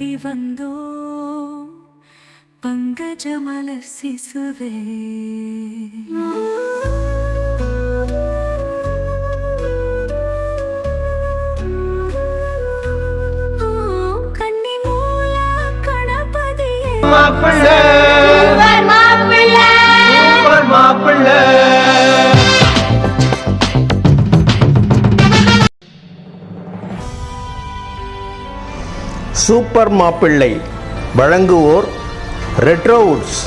வந்தோ பங்கஜமல சிசுவே. கன்னி மூல கணபதியே. மாப்பிள்ள. சூப்பர் மாப்பிள்ளை வழங்குவோர் ரெட்ரோவுட்ஸ்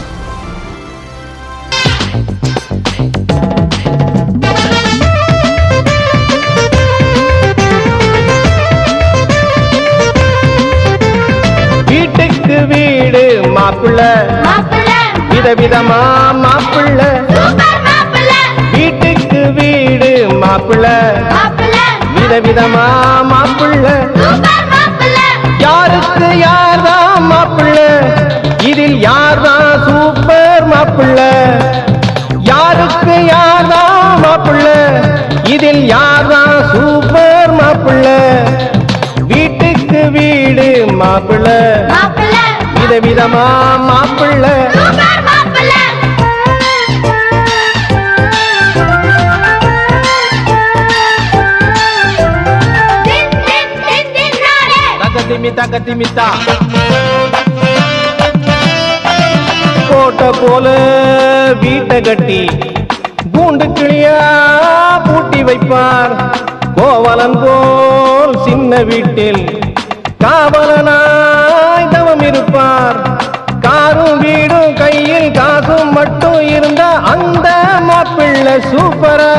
வீட்டுக்கு வீடு மாப்பிள்ள. விதவிதமா மாப்பிள்ள. வீட்டுக்கு வீடு மாப்பிள்ள. விதவிதமா மாப்பிள்ள. யாருக்கு யார்தான் மாப்பிள்ள? இதில் யார்தான் சூப்பர் மாப்பிள்ள? யாருக்கு யார்தான் மாப்பிள்ள? இதில் யார்தான் சூப்பர் மாப்பிள்ள? வீட்டுக்கு வீடு மாப்பிள்ள. விதவிதமா தகதிமி தகதிமித்தா கோட்டை போல வீட்டை கட்டி கூண்டு கிளியா பூட்டி வைப்பார். கோவலன் போல் சின்ன வீட்டில் காவலனாய் தவம் இருப்பார். காரும் வீடும் கையில் காசும் மட்டும் இருந்த அந்த மாப்பிள்ளை சூப்பரா!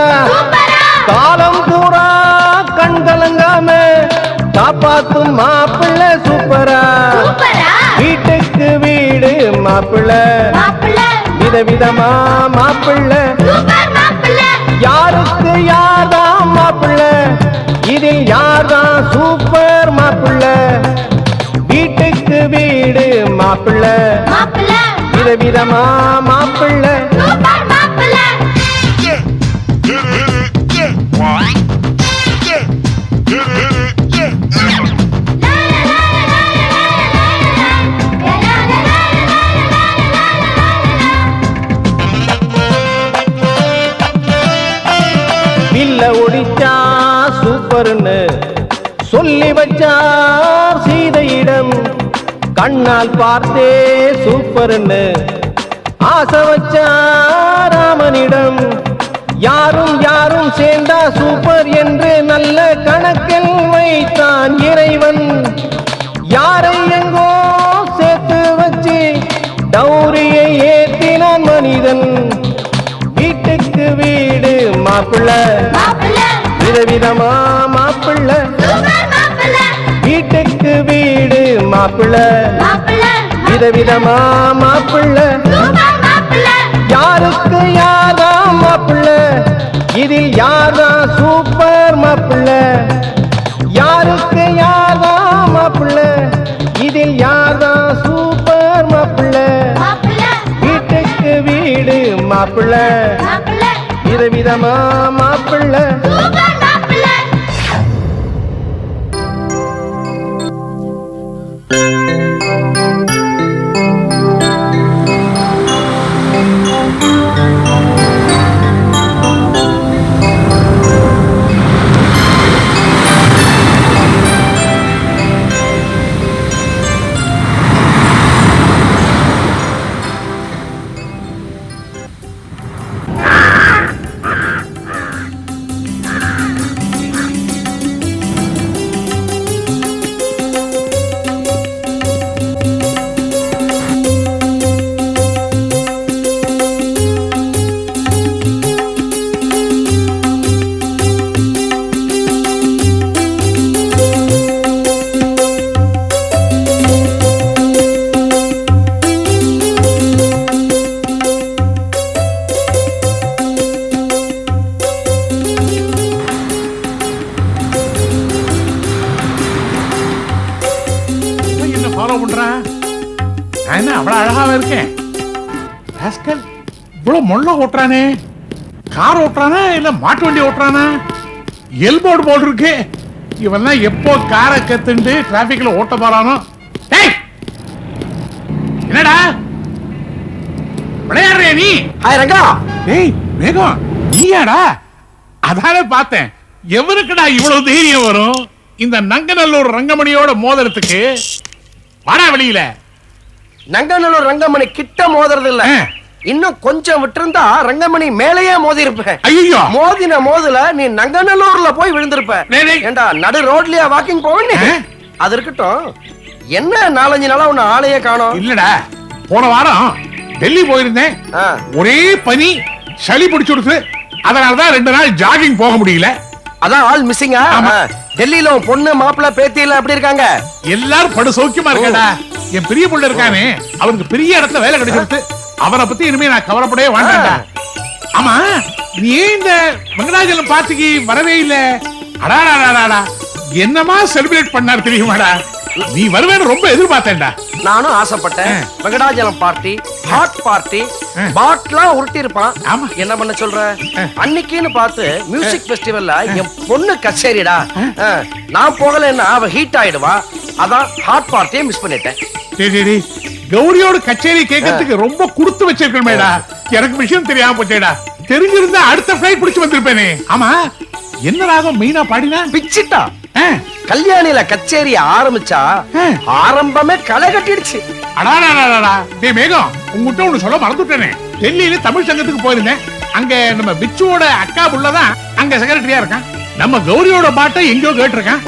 மாப்பிள்ளை. விதவிதமா மாப்பிள்ளை. யாருக்கு யார்தான் மாப்பிள்ளை? இதில் யார்தான் சூப்பர் மாப்பிள்ளை? வீட்டுக்கு வீடு மாப்பிள்ளை. விதவிதமா சூப்பர்னு சொல்லி வச்சார் சீதையிடம். கண்ணால் பார்த்தே சூப்பர்னு ஆசை வச்சார் ராமனிடம். யாரும் யாரும் சேர்ந்தா சூப்பர் என்று நல்ல கணக்கில் வைத்தான் இறைவன். யாரை எங்கோ சேர்த்து வச்சு டௌரியை ஏற்றினான் மனிதன். வீட்டுக்கு வீடு மாப்பிள்ள. விதவிதமா மாப்பிள்ள? வீட்டுக்கு வீடு மாப்பிள்ள. விதவிதமா மாப்பிள்ள? யாருக்கு யார்தான் மாப்பிள்ள? இதில் யார்தான் சூப்பர் மாப்பிள்ள? யாருக்கு யார்தான் மாப்பிள்ள? இதில் யார்தான் சூப்பர் மாப்பிள்ள? வீட்டுக்கு வீடு மாப்பிள்ள. விதவிதமா மாப்பிள்ள? மொள்ள ஓட்டுறானே? கார் ஓட்டுறானா? இல்ல மாட்டு வண்டி ஓட்டுறானா? எல்போர்டு போல் இருக்கு. இவன் எப்போ காரை கத்துண்டு டிராபிக்ல ஓட்ட போறானோ? டேய்! என்னடா? விளையாடுறியா நீ? ஹாய் ரங்கா. ஏய் மேகம் நீயாடா? அதானே பார்த்தேன். எவருக்குடா இவ்வளவு தைரியம் வரும்? இந்த நங்கநல்லூர் ரங்கமணியோட மோதிரத்துக்கு. வாடா வெளியில. நங்கநல்லூர் ரங்கமணி கிட்ட மோதுறது இல்ல. இன்னும் கொஞ்சம் விட்டிருந்தா ரங்கமணி மேலேயே மோதி இருப்பேன் ஐயோ மோதின மோதுல நீ நங்கநல்லூர்ல போய் விழுந்திருப்ப. ஏண்டா நடு ரோட்லயா வாக்கிங் போவனே? அது இருக்கட்டும். என்ன நாலஞ்சு நாளா உன்னை ஆளையே காணோம்? இல்லடா. போன வாரம் டெல்லி போயிருந்தேன். ஒரே பனி சளி பிடிச்சு கொடுத்து அதனாலதான் ரெண்டு நாள் ஜாகிங் போக முடியல. அதான் ஆள் மிஸ்ஸிங்கா. டெல்லியில பொண்ணு மாப்பிள்ள பேத்தி எல்லாம் எப்படி இருக்காங்க? எல்லாரும் படு சௌக்கியமா இருக்கடா. என் பெரிய புள்ள இருக்கானே. அவனுக்கு பெரிய இடத்துல வேலை கிடைச்சிருச்சு அவனை பத்தி இனிமே நான் கவலைப்படவே வேண்டாம்டா ஆமா நீ ஏன் இந்த வெங்கடாஜலம் பார்ட்டிக்கு வரவே இல்ல? அடாடாடாடா என்னமா செலிப்ரேட் பண்ணார் தெரியுமாடா? நீ வருவேன்னு ரொம்ப எதிர்பார்த்தேன்டா. நானும் ஆசைப்பட்டேன். Venkatachalam party hot party. பாட்லாம் உருட்டி இருப்பான் ஆமா. என்ன பண்ண சொல்ற. அன்னைக்குன்னு பார்த்து மியூசிக் ஃபெஸ்டிவல்ல என் பொண்ணு கச்சேரிடா. நான் போகலைன்னா அவ ஹீட் ஆயிடுவா. அதான் ஹாட் பார்ட்டியை மிஸ் பண்ணிட்டேன். கௌரியோட கச்சேரி கேட்கறதுக்கு ரொம்ப கொடுத்து வச்சிருக்கேன்மேடா எனக்கு விஷயம் தெரியாம போச்சேடா. தெரிஞ்சிருந்தா அடுத்த ஃபிளைட் பிடிச்சு வந்திருப்பேனே. ஆமா என்ன ராகம் மெயினா பாடினா? பிச்சிட்டா. கல்யாணில கச்சேரி ஆரம்பிச்சா. ஆரம்பமே களை கட்டிடுச்சு. அடாடாடாடாடா. டேய் மேகம் உங்ககிட்ட ஒண்ணு சொல்ல மறந்துட்டேனே. டெல்லியில தமிழ் சங்கத்துக்கு போயிருந்தேன். அங்க நம்ம பிச்சுவோட அக்கா புள்ளதான் அங்க செக்ரட்டரியா இருக்கான். நம்ம கௌரியோட பாட்டை எங்கேயோ கேட்டிருக்கான்.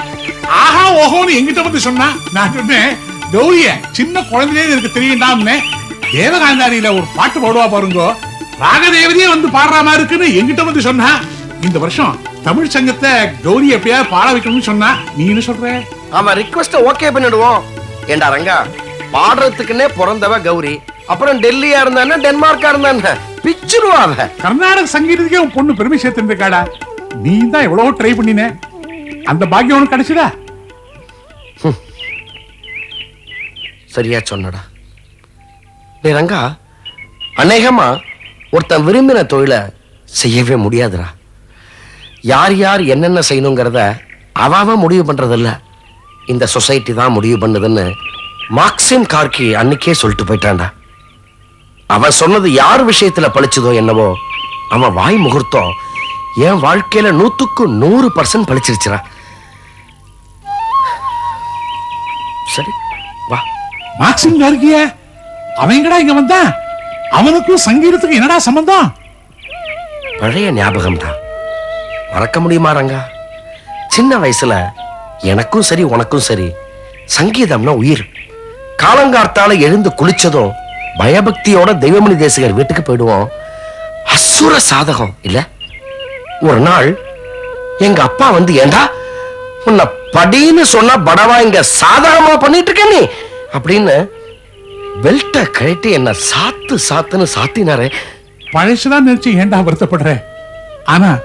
ஆஹா ஓஹோன்னு எங்கிட்ட வந்து சொன்னா நான் சொன்னேன் கௌரிய சின்ன குழந்தையே எனக்கு தெரியுண்டாம்னு தேவகாந்தாரியில ஒரு பாட்டு பாடுவா பாருங்க. ராகதேவதையே வந்து பாடுற மாதிரி இருக்குன்னு எங்கிட்ட வந்து சொன்னா. இந்த வருஷம் தமிழ் சங்கத்தை கௌரி எப்படியாவது பாட வைக்கணும்னு சொன்னா நீ என்ன சொல்ற? அவன் ரிக்வெஸ்ட ஓகே பண்ணிடுவோம். ஏண்டா ரங்கா பாடுறதுக்குன்னே பிறந்தவ கௌரி அப்புறம் டெல்லியா இருந்தானே டென்மார்க்கா இருந்தானே பிச்சிருவா கர்நாடக சங்கீதத்துக்கே உன் பொண்ணு பெருமை சேர்த்துருக்காடா நீ தான் எவ்வளவோ ட்ரை பண்ணின. அந்த பாக்கியம் உனக்கு கிடைச்சதா? சரியா சொன்னடா. நீ ரங்கா அநேகமா ஒருத்தன் விரும்பின தொழிலை செய்யவே முடியாதுடா. யார் யார் என்னென்ன செய்யணுங்கிறத அவாவ முடிவு பண்றதில்ல. இந்த சொசைட்டி தான் முடிவு பண்ணுதுன்னு மார்க்சிம் கார்கி அன்னைக்கே சொல்லிட்டு போயிட்டான்டா. அவன் சொன்னது யார் விஷயத்துல பழிச்சதோ என்னவோ அவன் வாய் முகூர்த்தம் என் வாழ்க்கையில நூத்துக்கு நூறு பர்சன்ட் பழிச்சிருச்சுடா. சரி வா. மார்க்சிங் இருக்கிய அவங்கடா இங்க வந்தான்? அவனுக்கும் சங்கீதத்துக்கு என்னடா சம்பந்தம்? பழைய ஞாபகம் தான் மறக்க முடியுமா ரங்கா? சின்ன வயசுல எனக்கும் சரி உனக்கும் சரி சங்கீதம்னா உயிர். காலங்கார்த்தால எழுந்து குளிச்சதும் பயபக்தியோட தெய்வமணி தேசிகர் வீட்டுக்கு போயிடுவோம். அசுர சாதகம் இல்ல? ஒரு நாள் எங்க அப்பா வந்து ஏண்டா உன்னை படின்னு சொன்னா படவா இங்க சாதகமா பண்ணிட்டு இருக்க நீ? அப்படின்னு பெல்ட்டை கழட்டி என்ன சாத்து சாத்துன்னு சாத்தினாரே. பழசுதான் நினைச்சு ஏன்டா வருத்தப்படுற? ஆனா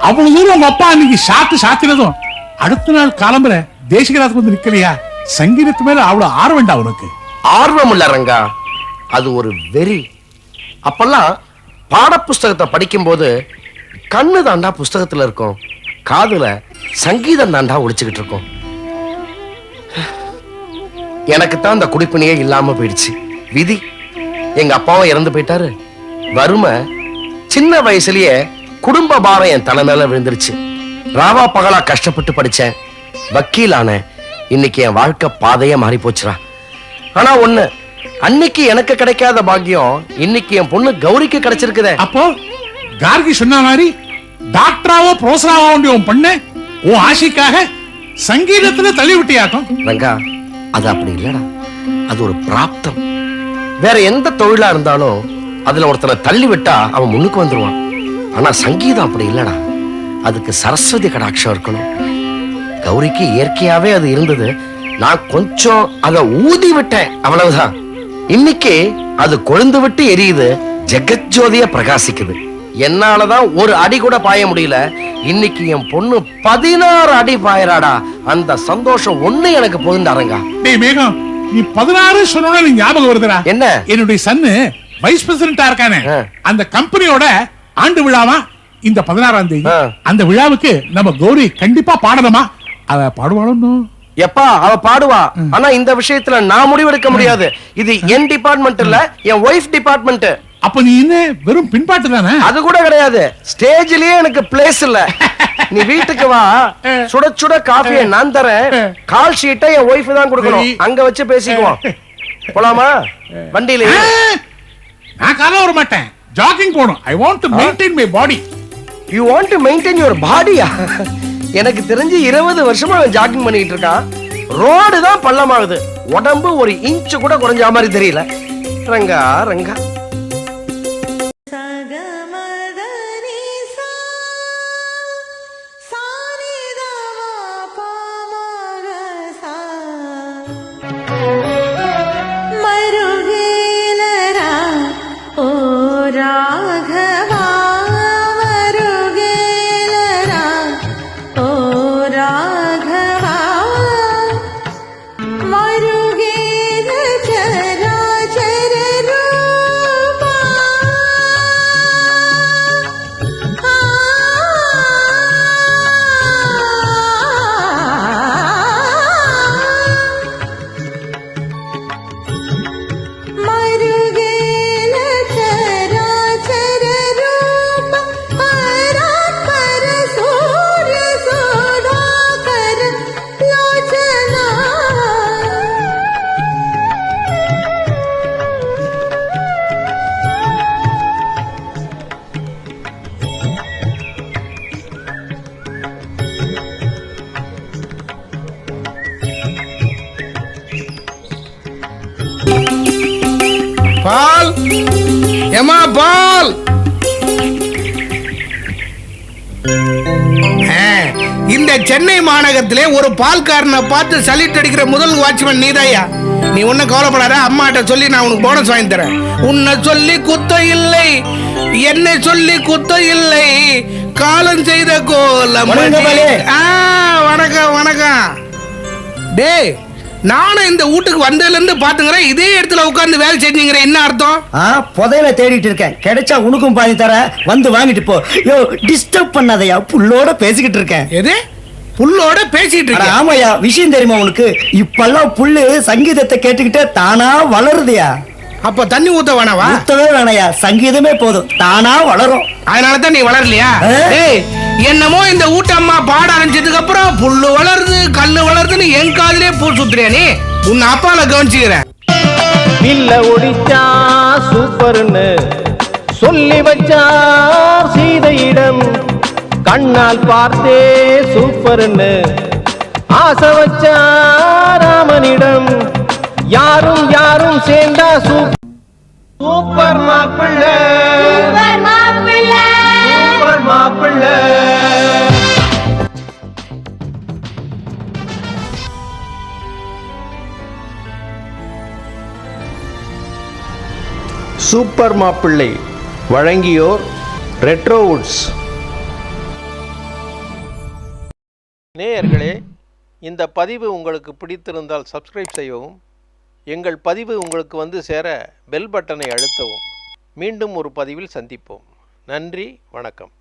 அவ்வளவு தூரம் உங்க அப்பா அன்னைக்கு சாத்து சாத்தினதும் அடுத்த நாள் காலம்புற தேசிகராத்துக்கு வந்து நிக்கலையா? சங்கீதத்து மேல அவ்வளவு ஆர்வம்டா உனக்கு? ஆர்வம் இல்ல ரங்கா. அது ஒரு வெறி. அப்பெல்லாம் பாடப்புஸ்தகத்தை படிக்கும்போது கண்ணு தாண்டா புஸ்தகத்துல இருக்கும். காதுல சங்கீதம் தாண்டா ஒழிச்சுக்கிட்டு இருக்கும். எனக்கு தான் அந்த குடிப்பினையே இல்லாம போயிடுச்சு. விதி எங்க அப்பாவும் இறந்து போயிட்டாரு. வறுமை சின்ன வயசுலயே குடும்ப பாரம் என் தலை மேல விழுந்துருச்சு. ராவா பகலா கஷ்டப்பட்டு படிச்சேன். வக்கீலானேன் இன்னைக்கு என் வாழ்க்கை பாதையே மாறி போச்சுடா. ஆனா ஒண்ணு அன்னைக்கு எனக்கு கிடைக்காத பாக்கியம் இன்னைக்கு என் பொண்ணு கௌரிக்கு கிடைச்சிருக்குதே. அப்போ கார்கி சொன்ன மாதிரி டாக்டராவோ வேண்டிய உன் பண்ண உன் ஆசைக்காக சங்கீதத்துல தள்ளி விட்டியாக்கும் ரங்கா அது அப்படி இல்லடா. அது ஒரு பிராப்தம். வேற எந்த தொழிலா இருந்தாலும் அதுல ஒருத்தனை தள்ளி விட்டா அவன் முன்னுக்கு வந்துருவான். ஆனா சங்கீதம் அப்படி இல்லடா. அதுக்கு சரஸ்வதி கடாட்சம் இருக்கணும். கௌரிக்கு இயற்கையாவே அது இருந்தது. நான் கொஞ்சம் அதை ஊதி விட்டேன். அவ்வளவுதான். இன்னைக்கு அது கொழுந்து விட்டு எரியுது. ஜெகஜோதியா பிரகாசிக்குது. என்னாலதான் ஒரு அடி கூட பாய முடியல. இன்னைக்கு என் பொண்ணு பதினாறு அடி பாயறாடா. அந்த சந்தோஷம் ஒண்ணு எனக்கு போகுண்டாரங்க டேய் மேகம் நீ பதினாறு சொன்னோட நீ ஞாபகம் வருதுடா. என்ன? என்னுடைய சன்னு வைஸ் பிரசிடண்டா இருக்கானே. அந்த கம்பெனியோட ஆண்டு விழாவா? இந்த பதினாறாம் தேதி. அந்த விழாவுக்கு நம்ம கௌரி கண்டிப்பா பாடணுமா? அத பாடுவாளும் எப்பா அவ பாடுவா. ஆனா இந்த விஷயத்துல நான் முடிவெடுக்க முடியாது. இது என் டிபார்ட்மெண்ட் இல்ல என் ஒய்ஃப் டிபார்ட்மெண்ட் அப்ப நீ என்ன வெறும் பின்பாட்டு தானே? அது கூட கிடையாது. ஸ்டேஜ்லயே எனக்கு பிளேஸ் இல்ல. நீ வீட்டுக்கு வா. சுட சுட காஃபியை நான் தரேன். கால் ஷீட்டை என் ஒய்ஃப் தான் கொடுக்கணும். அங்க வச்சு பேசிக்குவோம். போலாமா? வண்டியில. நான் காலம் வர மாட்டேன். ஜாகிங் போகணும். I want to maintain my body you want to maintain your பாடியா எனக்கு தெரிஞ்சு இருபது வருஷமா அவன் ஜாகிங் பண்ணிட்டு இருக்கான். ரோடு தான் பள்ளமாகுது. உடம்பு ஒரு இன்ச்சு கூட குறைஞ்ச மாதிரி தெரியல. ரங்கா ரங்கா. இந்த சென்னை மாநகரத்திலே ஒரு பால்காரனை பார்த்து சலிட் அடிக்கிற முதல் வாட்ச்மேன் நீதாயா நீ ஒன்னும் கவலைப்படாத அம்மாட்ட சொல்லி நான் உனக்கு போனஸ் வாங்கி தரேன். உன்னை சொல்லி குத்தம் இல்லை என்னை சொல்லி குத்தம் இல்லை காலம் செய்த கோலம் வணக்கம் வணக்கம் டேய் நானும் இந்த வீட்டுக்கு வந்ததுல இருந்து பாத்துக்கிறேன் இதே இடத்துல உட்கார்ந்து வேலை செஞ்சீங்கிற என்ன அர்த்தம்? ஆ புதையல தேடிட்டு இருக்கேன். கிடைச்சா உனக்கும் பாதி தர வந்து வாங்கிட்டு போ. யோ டிஸ்டர்ப் பண்ணாதயா புல்லோட பேசிக்கிட்டு இருக்கேன். எது? புல்லோட பேசிட்டு அட, இருக்க ஆமாயா விஷயம் தெரியுமா உனக்கு? இப்பெல்லாம் புல்லு சங்கீதத்தை கேட்டுக்கிட்டே தானா வளருதுயா? அப்ப தண்ணி ஊத்த வேணாவா? ஊத்தவே வேணாயா? சங்கீதமே போதும். தானா வளரும். அதனால தான் நீ வளரலையா? என்னமோ இந்த ஊட்டம்மா பாட ஆரம்பிச்சதுக்கு அப்புறம் புல்லு வளருது கல்லு வளருதுன்னு என் காதுலயே பூ சுத்துறியா நீ? உன்னை அப்பால கவனிச்சுக்கிறேன். வில்ல ஒடிச்சா சூப்பர்னு சொல்லி வச்சா சீதையிடம் கண்ணால் பார்த்தே சூப்பர்னு ஆசை வச்சா ராமனிடம். யாரும் யாரும் சேர்ந்தா சூப்- சூப்பர் மாப்பிள்ளை சூப்பர் மாப்பிள்ளை சூப்பர் மாப்பிள்ளை வழங்கியோர் ரெட்ரோவுட்ஸ் நேயர்களே இந்த பதிவு உங்களுக்கு பிடித்திருந்தால் சப்ஸ்கிரைப் செய்யவும் எங்கள் பதிவு உங்களுக்கு வந்து சேர பெல் பட்டனை அழுத்தவும். மீண்டும் ஒரு பதிவில் சந்திப்போம். நன்றி வணக்கம்.